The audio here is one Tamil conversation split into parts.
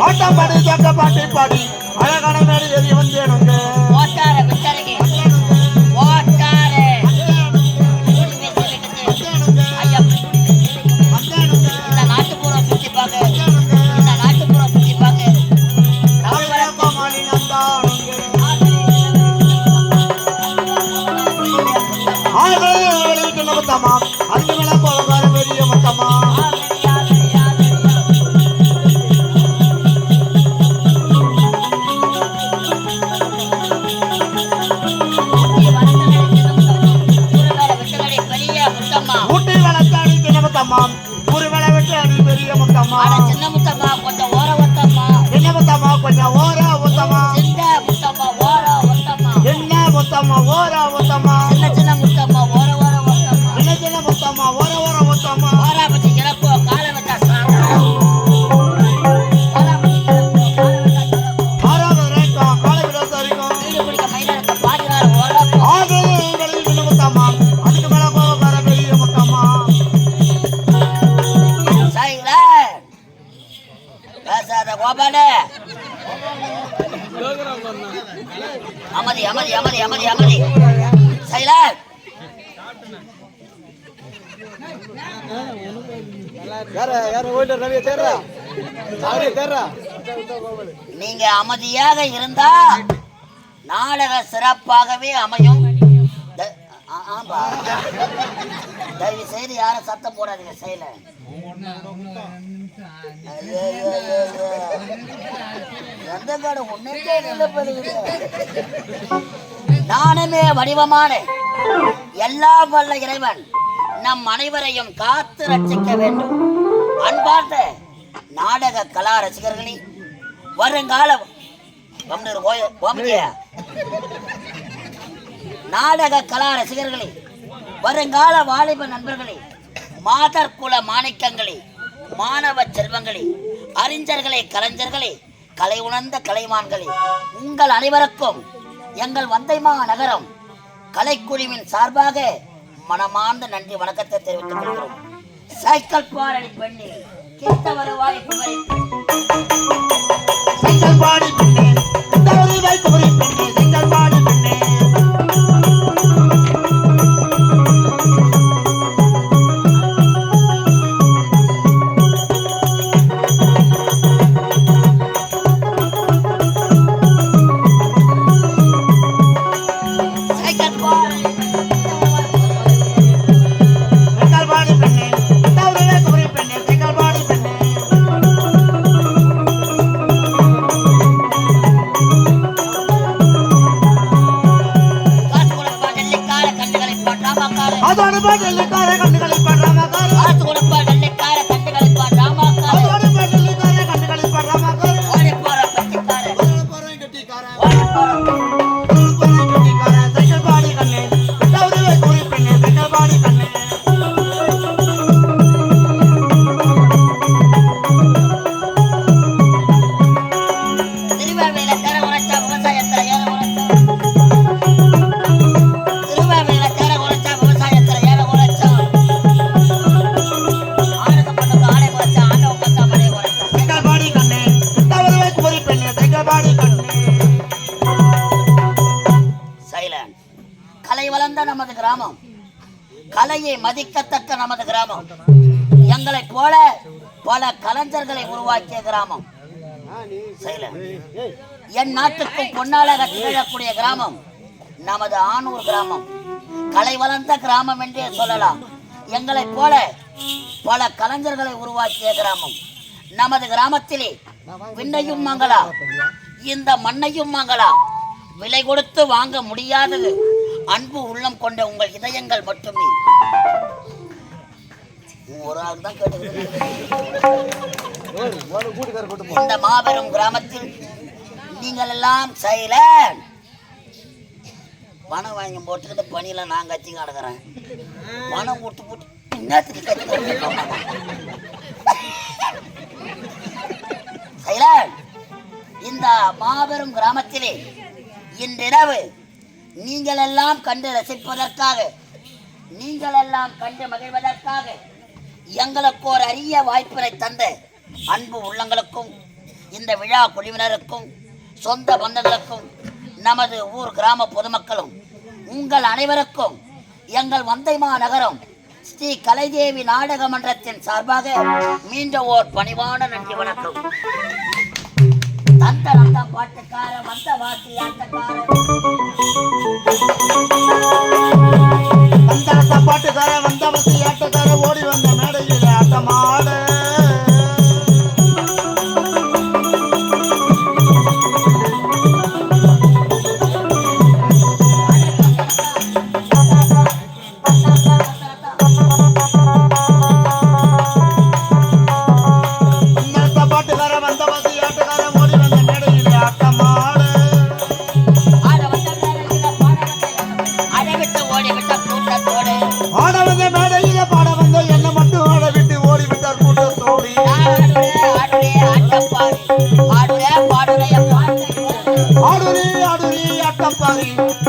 ஆட்டம் பாடி தோக்க பாட்டி பாடி. அழகான நாடு வெளியே வந்தேன் கோபால அமதி அமதி அமதி அமதி அமதி. சைல. யார யார ஓய்ல ரவி தேர்றா அவரே தேர்றா நீங்க அமைதியாக இருந்தா நாடக சிறப்பாகவே அமையும். ஆமா. தயவு செய்து யாரும் சத்தம் போடாதீங்க செயல. எந்த காடு? ஒன்னுக்கே நிலப்படுகிறது நானுமே வடிவமான எல்லா வல்ல இறைவன் நம் அனைவரையும் காத்து ரட்சிக்க வேண்டும். அன்பார்ந்த நாடக கலா ரசிகர்களே வருங்காலம் கம்னூர் கோய நாடக கலா ரசிகர்களே வருங்கால வாலிப நண்பர்களே மாதர் குல மாணிக்கங்களே மாணவ செல்வங்களே அறிஞர்களே கலைஞர்களே கலை உணர்ந்த கலைமான்களே உங்கள் அனைவருக்கும் எங்கள் வந்தைமா நகரம் கலைக்குழுவின் சார்பாக மனமார்ந்த நன்றி வணக்கத்தை தெரிவித்துக் கொள்கிறோம். சைக்கிள் பாரணி பெண்ணி கிட்ட வருவாய் பாடி பெண்ணு. சிங்கள் பாடி கலைஞர்களை உருவாக்கிய கிராமம். என் நாட்டுக்கும் பொன்னாளாக திகழக்கூடிய கிராமம் நமது ஆனூர் கிராமம். கலை வளர்ந்த கிராமம் என்றே சொல்லலாம். எங்களைப் போல பல கலைஞர்களை உருவாக்கிய கிராமம். நமது கிராமத்திலே விண்ணையும் மங்களா இந்த மண்ணையும் மங்களா. விலை கொடுத்து வாங்க முடியாதது அன்பு உள்ளம் கொண்ட உங்கள் இதயங்கள் மட்டுமே. ஒரு ஆள் தான் கேட்டுக்கிறேன் இந்த மாபெரும் கிராமத்தில் நீங்கள் எல்லாம் சைலண்ட் பணம் வாங்கி போட்டுக்கிட்டு பணியில நான் கத்தி கிடக்குறேன். பணம் கொடுத்து போட்டு என்னத்துக்கு கத்தி சைலண்ட் இந்த மாபெரும் கிராமத்திலே இன்றிரவு நீங்கள் எல்லாம் கண்டு ரசிப்பதற்காக நீங்கள் எல்லாம் கண்டு மகிழ்வதற்காக எங்களுக்கு ஒரு அரிய வாய்ப்பினை தந்த அன்பு உள்ளங்களுக்கும் இந்த விழா குழுவினருக்கும் சொந்த பந்தங்களுக்கும் நமது ஊர் கிராம பொதுமக்களும் உங்கள் அனைவருக்கும் எங்கள் வந்தைமா நகரம் ஸ்ரீ கலைதேவி நாடக மன்றத்தின் சார்பாக மீண்டும் ஓர் பணிவான நன்றி வணக்கம். தந்த நந்த பாட்டுக்கார வந்த வாசி ஆட்டக்கார பாட்டுக்கார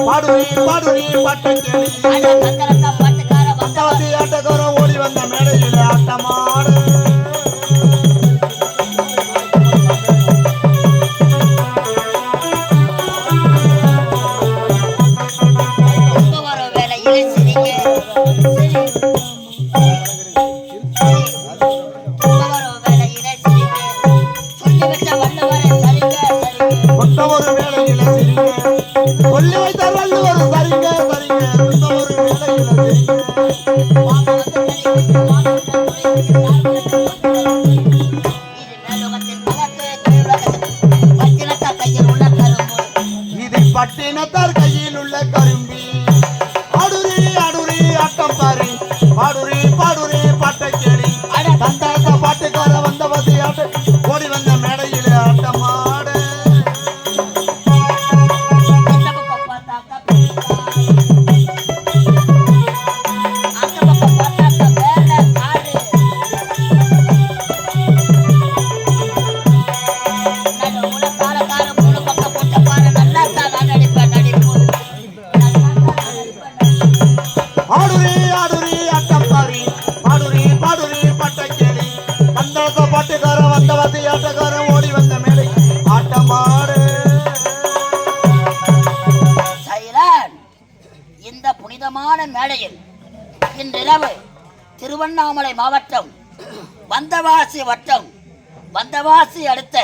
ஆட்டப்பாரி பாடுரி பாடுரி பாட்டு வாங்க வந்து இரவு திருவண்ணாமலை மாவட்டம் வந்தவாசி வட்டம் வந்தவாசி அடுத்த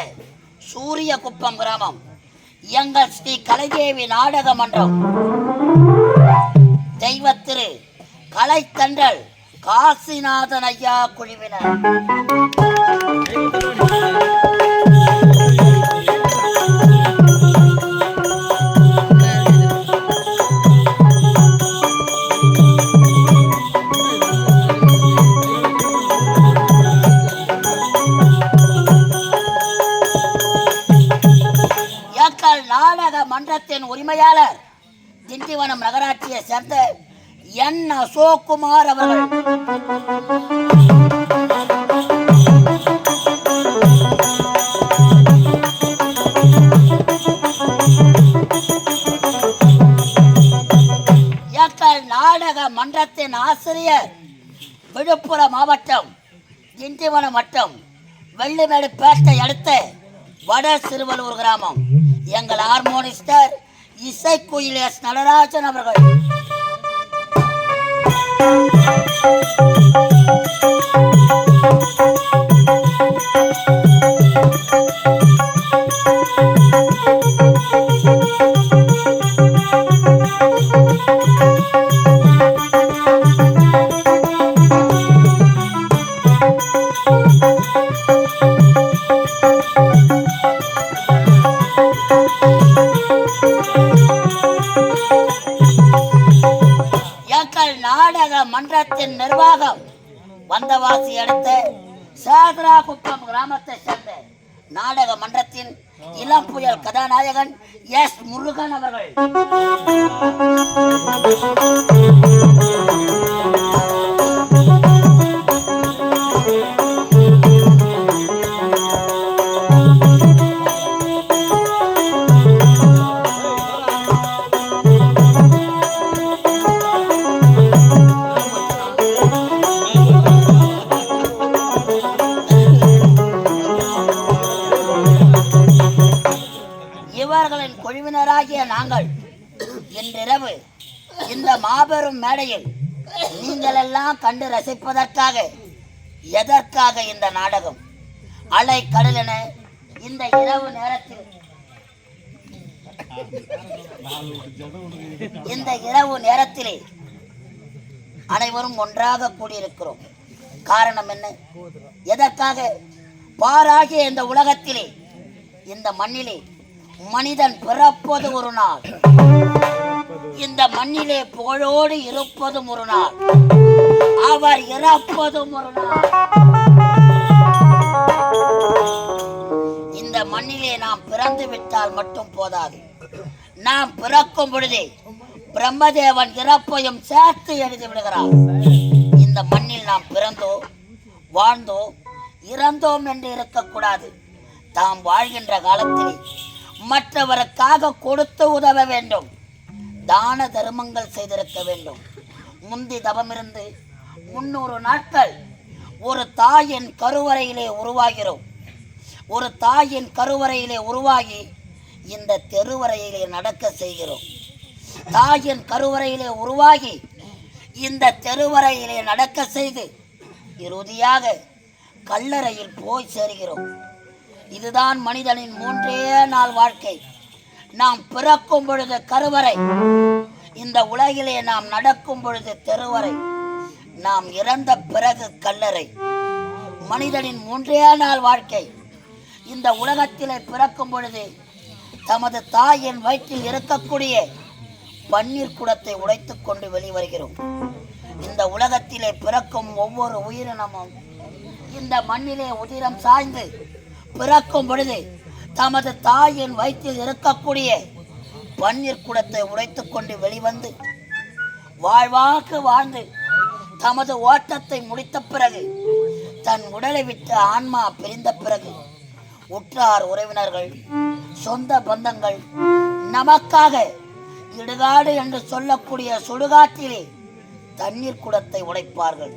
சூரியகுப்பம் கிராமம். எங்கள் ஸ்ரீ கலைதேவி நாடக மன்றம். தெய்வத்திரு கலைத்தன்றல் காசிநாதன் ஐயா குழுவினர். மன்றத்தின் உரிமையாளர் திண்டிவனம் நகராட்சியை சேர்ந்த என் அசோக்குமார் அவர்கள். நாடக மன்றத்தின் ஆசிரியர் விழுப்புரம் மாவட்டம் திண்டிவனம் வட்டம் வெள்ளிமேடு பேட்டை அடுத்த வட சிறுவலூர் கிராமம். எங்கள் ஹார்மோனிஸ்டர் இசைக்குயில் எஸ் நடராஜன் அவர்கள். வந்தவாசி அடுத்த சேதராகுப்பம் கிராமத்தை சேர்ந்த நாடக மன்றத்தின் இளம் புயல் கதாநாயகன் எஸ் முருகன் அவர்கள். நாங்கள் இன்றிரவு இந்த மாபெரும் மேடையில் நீங்கள் எல்லாம் கண்டு ரசிப்பதற்காக எதற்காக இந்த நாடகம்? அலை கடலென இந்த இரவு நேரத்தில் இந்த இரவு நேரத்திலே அனைவரும் ஒன்றாக கூடியிருக்கிறோம். காரணம் என்ன? எதற்காக? பாராகிய இந்த உலகத்திலே இந்த மண்ணிலே மனிதன் பிறப்பது ஒரு நாள். இந்த மண்ணிலே புகழோடு இருப்பதும் ஒரு நாள். அவர் இறப்பதும் ஒரு நாள். இந்த மண்ணிலே நாம் பிறந்து விட்டால் மட்டும் போதாது. நாம் பிறக்கும் பொழுதே பிரம்மதேவன் இறப்பையும் சேர்த்து எழுதி விடுகிறார். இந்த மண்ணில் நாம் பிறந்தோ வாழ்ந்தோ இறந்தோம் என்று இருக்கக்கூடாது. தாம் வாழ்கின்ற காலத்திலே மற்றவருக்காக கொடுத்து உதவ வேண்டும். தான தர்மங்கள் செய்திருக்க வேண்டும். முந்தி தவமிருந்து முன்னூறு நாட்கள் ஒரு தாயின் கருவறையிலே உருவாகிறோம். ஒரு தாயின் கருவறையிலே உருவாகி இந்த தெருவரையிலே நடக்க செய்கிறோம். தாயின் கருவறையிலே உருவாகி இந்த தெருவரையிலே நடக்க செய்து இறுதியாக கல்லறையில் போய் சேர்கிறோம். இதுதான் மனிதனின் மூன்றே நாள் வாழ்க்கை. நாம் பிறக்கும் பொழுது கருவறை. இந்த உலகிலே நாம் நடக்கும் பொழுது தெருவறை. நாம் இறந்த பிறகு கல்லறை. மனிதனின் மூன்றே நாள் வாழ்க்கை. இந்த உலகத்திலே பிறக்கும் பொழுது தமது தாயின் வயிற்றில் இருக்கக்கூடிய பன்னீர் குடத்தை உடைத்துக் கொண்டு வெளிவருகிறோம். இந்த உலகத்திலே பிறக்கும் ஒவ்வொரு உயிரினமும் இந்த மண்ணிலே உதிரம் சாய்ந்து பிறக்கும் பொழுது தமது தாயின் வயிற்றில் இருக்கக்கூடிய பன்னீர் குடத்தை உடைத்து கொண்டு வெளிவந்து வாழ்வாக்கு வாழ்ந்து தமது ஓட்டத்தை முடித்த பிறகு தன் உடலை விட்டு ஆன்மா பிரிந்த பிறகு உற்றார் உறவினர்கள் சொந்த பந்தங்கள் நமக்காக இடுகாடு என்று சொல்லக்கூடிய சுடுகாட்டிலே தண்ணீர் குடத்தை உடைப்பார்கள்.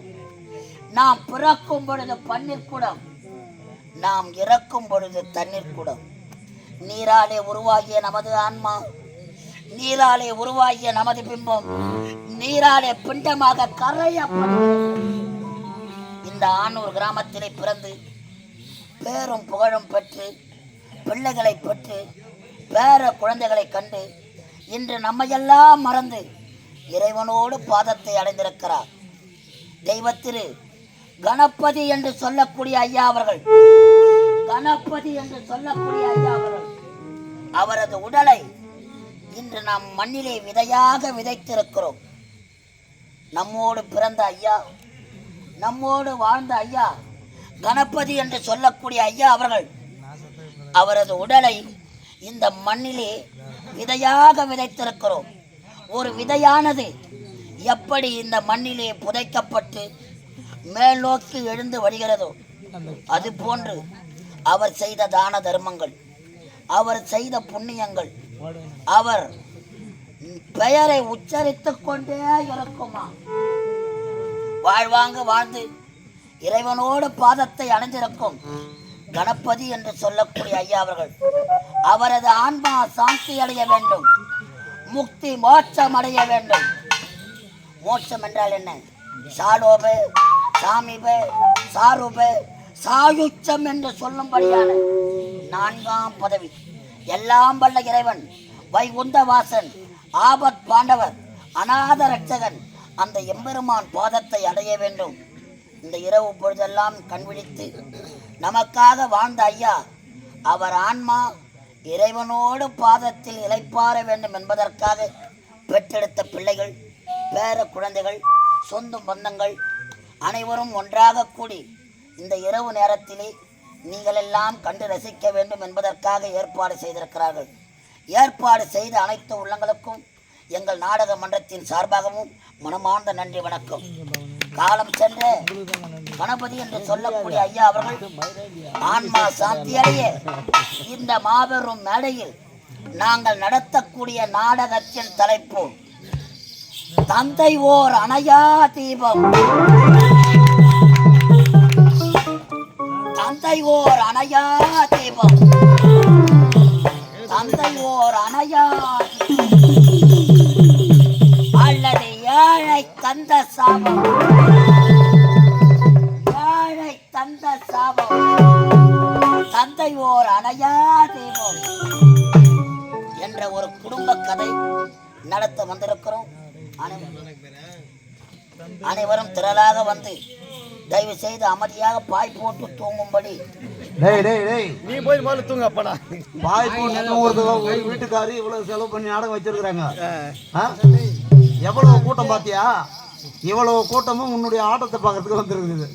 நாம் பிறக்கும் பொழுது பன்னீர் குடம் நாம் இறக்கும் பொழுது தண்ணீர் கூடம். நீராலே உருவாகிய நமது ஆன்மா நீராலே உருவாகிய நமது பிம்பம் நீராலே பிண்டமாக கரையப்படும். இந்த ஆனூர் கிராமத்திலே பிறந்து பேரும் புகழும் பெற்று பிள்ளைகளை பெற்று பேர குழந்தைகளை கண்டு இன்று நம்மையெல்லாம் மறந்து இறைவனோடு பாதத்தை அடைந்திருக்கிறார். தெய்வத்திரு கணபதி என்று சொல்லக்கூடிய ஐயா அவர்கள். கணபதி என்று சொல்லக்கூடிய ஐயா அவர்கள். அவரது உடலை இன்று நாம் மண்ணிலே விதையாக விதைத்திருக்கிறோம். நம்மோடு பிறந்த ஐயா நம்மோடு வாழ்ந்த ஐயா கணபதி என்று சொல்லக்கூடிய ஐயா அவர்கள் அவரது உடலை இந்த மண்ணிலே விதையாக விதைத்திருக்கிறோம். ஒரு விதையானது எப்படி இந்த மண்ணிலே புதைக்கப்பட்டு மேல் நோக்கி எழுந்து வருகிறதோ அது போன்று அவர் செய்த தான தர்மங்கள் அவர் செய்த புண்ணியங்கள் அவர் பெயரை உச்சரித்துக் கொண்டே இருக்குமா? வாழ்வாங்க வாழ்ந்து இறைவனோடு பாதத்தை அணிந்திருக்கும் கணபதி என்று சொல்லக்கூடிய ஐயா அவர்கள் அவரது ஆன்மா சாந்தி அடைய வேண்டும் முக்தி மோட்சம் அடைய வேண்டும். மோட்சம் என்றால் என்ன? சாலோபு சாமிபே சாரூப சாயுச்சம் என்று சொல்லும்படியான நான்காம் பதவி. எல்லாம் வல்ல இறைவன் வைகுந்தவாசன் ஆபத் பாண்டவர் அநாத ரட்சகன் அந்த எம்பெருமான் பாதத்தை அடைய வேண்டும். இந்த இரவு பொழுதெல்லாம் கண்விழித்து நமக்காக வாழ்ந்த ஐயா அவர் ஆன்மா இறைவனோடு பாதத்தில் இளைப்பாற வேண்டும் என்பதற்காக பெற்றெடுத்த பிள்ளைகள் பேர குழந்தைகள் சொந்த பந்தங்கள் அனைவரும் ஒன்றாக கூடி இந்த இரவு நேரத்திலே நீங்களெல்லாம் கண்டு ரசிக்க வேண்டும் என்பதற்காக ஏற்பாடு செய்திருக்கிறார்கள். ஏற்பாடு செய்த அனைத்து உள்ளங்களுக்கும் எங்கள் நாடக மன்றத்தின் சார்பாகவும் மனமார்ந்த நன்றி வணக்கம். காலம் சென்ற கணபதி என்று சொல்லக்கூடிய ஐயா அவர்கள் ஆன்மா சாந்தி அடைய இந்த மாபெரும் மேடையில் நாங்கள் நடத்தக்கூடிய நாடகத்தின் தலைப்பு தந்தை ஓர் அணையா தீபம். தந்தை ஓர் அணையா தெய்வம். தந்தை ஓர் அணையா அல்லது ஏழை தந்த சாபம். ஏழை தந்த சாபம். தந்தை ஓர் அணையா தெய்வம். என்ற ஒரு குடும்ப கதை நடத்த வந்திருக்கிறோம். அனைவரும். அனைவரும் திரளாக வந்து தயவு செய்து அமைதியாக பாய் போட்டு தூங்கும்படி. டேய் டேய் டேய். நீ போய் முதல்ல தூங்க அப்படா பாய் போட்டு தூங்குறதுக்கு ஒரு வீட்டுக்காரி இவ்வளவு செலவு பண்ணி நாடகம் வச்சிருக்கிறாங்க? எவ்வளவு கூட்டம் பாத்தியா? இவ்வளவு கூட்டமும் உன்னுடைய ஆட்டத்தை பார்க்கறதுக்கு வந்திருக்குது.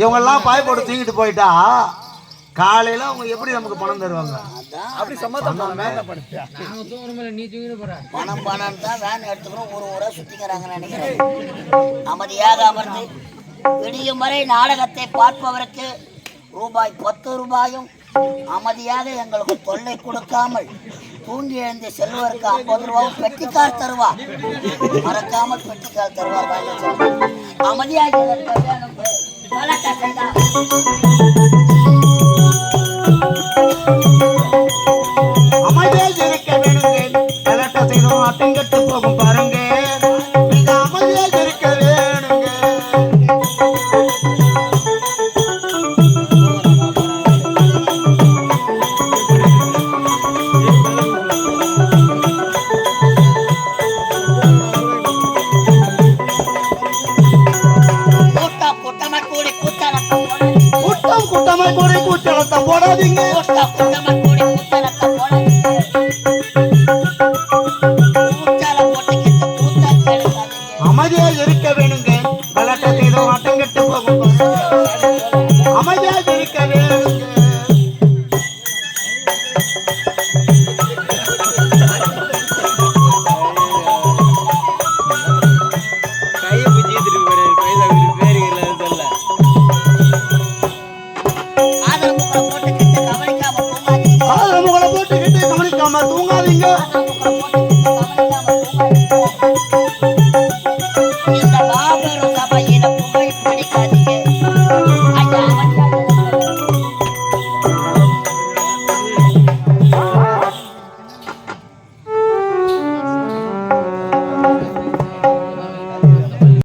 இவங்க எல்லாம் பாய் போட்டு தூங்கிட்டு போயிட்டா? காலையில அவங்க எப்படி நமக்கு பணம் தருவாங்க? அப்படி சம்மதம் படுத்தியா பணம் பணம் தான் வேன் எடுத்துக்கிறோம் ஒரு ஊரா சுத்திக்கிறாங்கன்னு நினைக்கிறேன். அமைதியாக அமர்ந்து விடியும் வரை நாடகத்தை பார்ப்பவருக்கு ரூபாய் பத்து ரூபாயும் அமைதியாக எங்களுக்கு தொல்லை கொடுக்காமல் தூங்கி எழுந்து செல்வருக்கு ஐம்பது ரூபாயும் பெட்டிக்கார் தருவார். மறக்காமல் தருவார் வாங்கி சொல்லுங்க. அமைதியாக அமைதியாக இருக்க வேண்டும் கலட்ட செய்தோம் அட்டங்கட்டு போகும் பாருங்கள்